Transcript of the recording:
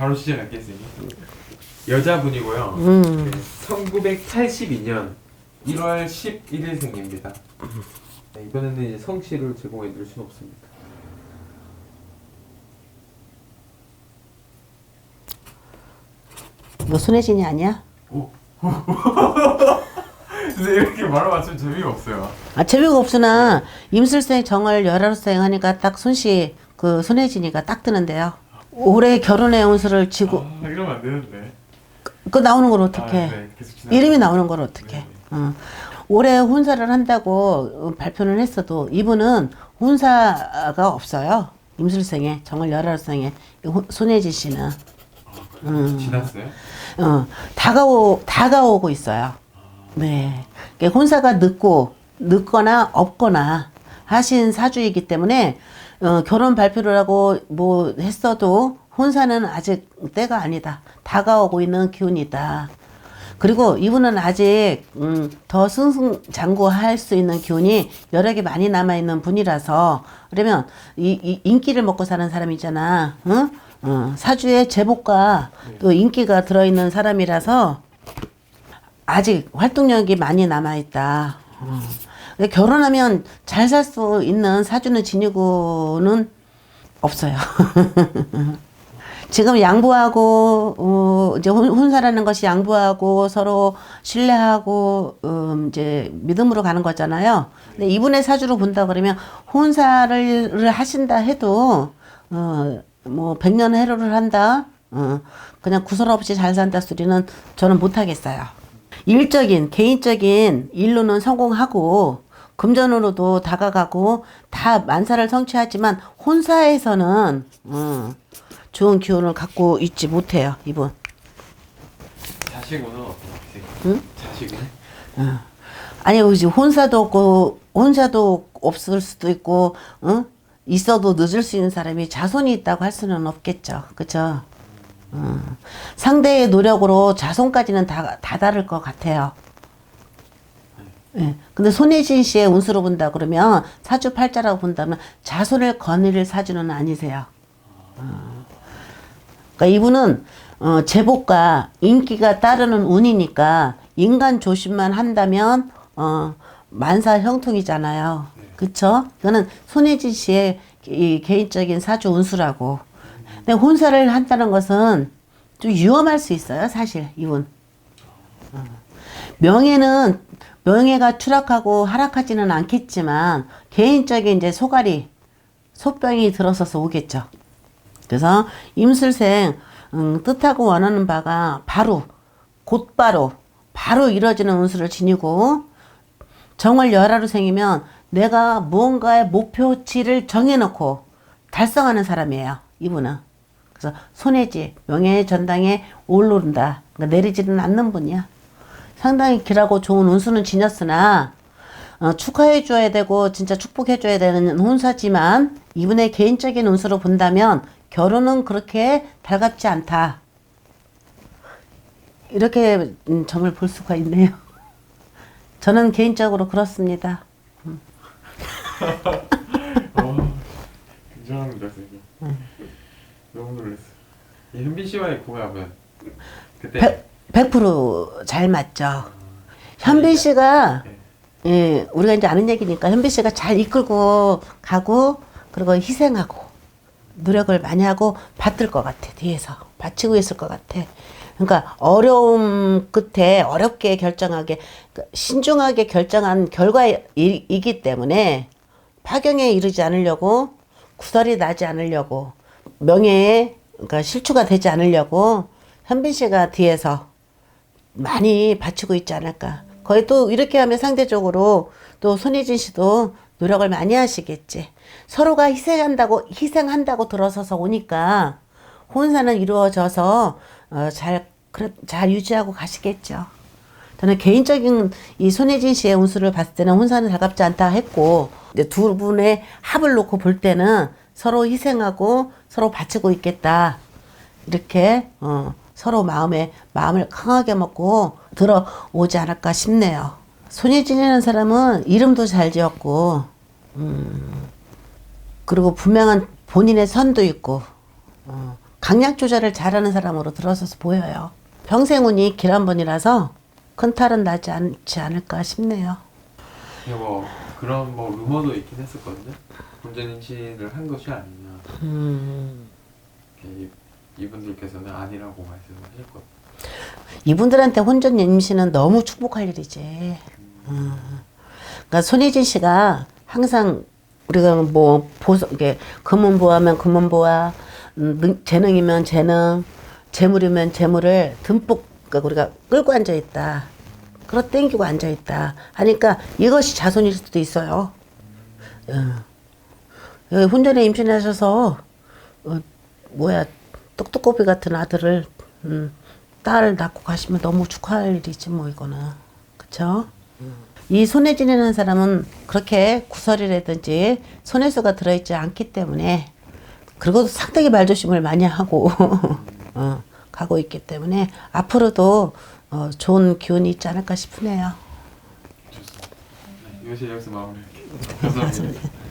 바로 시작할겠습니다. 여자분이고요. 음. 네, 1982년 1월 11일생입니다. 네, 이번에는 이제 성씨를 제공해 드릴 수는 없습니다. 이거 손혜진이 아니야? 근데 이렇게 말을 맞추면 재미가 없어요. 아 재미가 없으나 임술생 정월 열하루생 하니까 딱 손씨 그 손혜진이가 딱 뜨는데요. 올해 결혼의 운수를 지고 아, 이러면 안 되는데. 그 나오는 걸 어떻게? 아, 네, 계속 지나가- 이름이 나오는 걸 어떻게? 네. 어. 올해 혼사를 한다고 어, 발표를 했어도 이분은 혼사가 없어요. 임술생에 정월 열하루생에 이 호- 손혜진 씨는 음. 지났어요? 어, 다가오 다가오고 있어요. 네, 그러니까 혼사가 늦고 늦거나 없거나 하신 사주이기 때문에 어, 결혼 발표를 하고 뭐 했어도 혼사는 아직 때가 아니다. 다가오고 있는 기운이다. 그리고 이분은 아직 음, 더 승승장구할 수 있는 기운이 개 많이 남아 있는 분이라서 그러면 이, 이 인기를 먹고 사는 사람이잖아. 응? 어, 사주에 제복과 또 인기가 들어 있는 사람이라서 아직 활동력이 많이 남아 있다. 어. 결혼하면 잘 살 수 있는 사주는 지니고는 없어요. 지금 양보하고 어, 이제 혼, 혼사라는 것이 양보하고 서로 신뢰하고 음, 이제 믿음으로 가는 거잖아요. 근데 이분의 사주로 본다 그러면 혼사를 하신다 해도 어 뭐 백년 해로를 한다. 어 그냥 구설 없이 잘 산다 소리는 저는 못 하겠어요. 일적인 개인적인 일로는 성공하고 금전으로도 다가가고 다 만사를 성취하지만 혼사에서는 음, 좋은 기운을 갖고 있지 못해요 이분. 자식은 어떻게? 응? 자식은? 아니 그지 혼사도 없고 혼사도 없을 수도 있고 응? 있어도 늦을 수 있는 사람이 자손이 있다고 할 수는 없겠죠 그죠 음. 상대의 노력으로 자손까지는 다, 다 다를 것 같아요 예. 근데 손혜진 씨의 운수로 본다 그러면 사주 팔자라고 본다면 자손을 거느릴 사주는 아니세요 어. 그러니까 이분은 어, 제복과 인기가 따르는 운이니까 인간 조심만 한다면 어, 만사 형통이잖아요. 그쵸? 이거는 손혜진 씨의 이 개인적인 사주 운수라고. 근데 혼사를 한다는 것은 좀 위험할 수 있어요, 사실 이분. 어. 명예는 명예가 추락하고 하락하지는 않겠지만 개인적인 이제 소갈이 소병이 들어서서 오겠죠. 그래서 임술생 음, 뜻하고 원하는 바가 바로 곧바로 바로 이루어지는 운수를 지니고 정월 열하루 생이면 내가 무언가의 목표치를 정해놓고 달성하는 사람이에요. 이분은. 그래서 손해지 명예의 전당에 오르른다. 그러니까 내리지는 않는 분이야. 상당히 길하고 좋은 운수는 지녔으나 어, 축하해 줘야 되고 진짜 축복해 줘야 되는 혼사지만 이분의 개인적인 운수로 본다면 결혼은 그렇게 달갑지 않다. 이렇게 음, 점을 볼 수가 있네요. 저는 개인적으로 그렇습니다. 어, 굉장합니다, 선생님. 너무 놀랐어요. 이 현빈 씨와의 궁합은 그때 100, 100% 잘 맞죠. 현빈 씨가 네. 예, 우리가 이제 아는 얘기니까 현빈 씨가 잘 이끌고 가고 그리고 희생하고 노력을 많이 하고 받들 것 같아 뒤에서 바치고 있을 것 같아. 그러니까 어려움 끝에 어렵게 결정하게 그 신중하게 결정한 결과이기 때문에 파경에 이르지 않으려고 구설이 나지 않으려고 명예에 그러니까 실추가 되지 않으려고 현빈 씨가 뒤에서 많이 바치고 있지 않을까. 거의 또 이렇게 하면 상대적으로 또 손예진 씨도 노력을 많이 하시겠지. 서로가 희생한다고, 희생한다고 들어서서 오니까 혼사는 이루어져서 어, 잘, 잘 유지하고 가시겠죠. 저는 개인적인 이 손예진 씨의 운수를 봤을 때는 혼사는 달갑지 않다 했고, 두 분의 합을 놓고 볼 때는 서로 희생하고 서로 바치고 있겠다. 이렇게 어, 서로 마음에 마음을 강하게 먹고 들어오지 않을까 싶네요. 손예진이라는 사람은 이름도 잘 지었고, 음, 그리고 분명한 본인의 선도 있고, 어, 강약 조절을 잘하는 사람으로 들어서서 보여요. 평생운이 길 한 번이라서 큰 탈은 나지 않지 않을까 싶네요. 뭐 그런 뭐 루머도 있긴 했었거든요. 혼전 임신을 한 것이 아니냐. 음, 이, 이분들께서는 아니라고 말씀하셨거든요. 이분들한테 혼전 임신은 너무 축복할 일이지. 음. 그러니까 손예진 씨가 항상 우리가 뭐 보서 이게 금은보화면 금은보화, 음, 능- 재능이면 재능, 재물이면 재물을 듬뿍 그러니까 우리가 끌고 앉아 있다. 끌어 당기고 앉아 있다. 하니까 이것이 자손일 수도 있어요. 어. 어, 혼전에 임신하셔서 어, 뭐야 똑똑고비 같은 아들을 음, 딸을 낳고 가시면 너무 축하할 일이지 뭐 이거는 그쵸? 이 손혜진이라는 사람은 그렇게 구설이라든지 손혜수가 들어있지 않기 때문에 그리고 상당히 말조심을 많이 하고 어, 가고 있기 때문에 앞으로도 어, 좋은 기운이 있지 않을까 싶으네요. 좋습니다. 네, 이것이 여기서 마무리할게요. 감사합니다.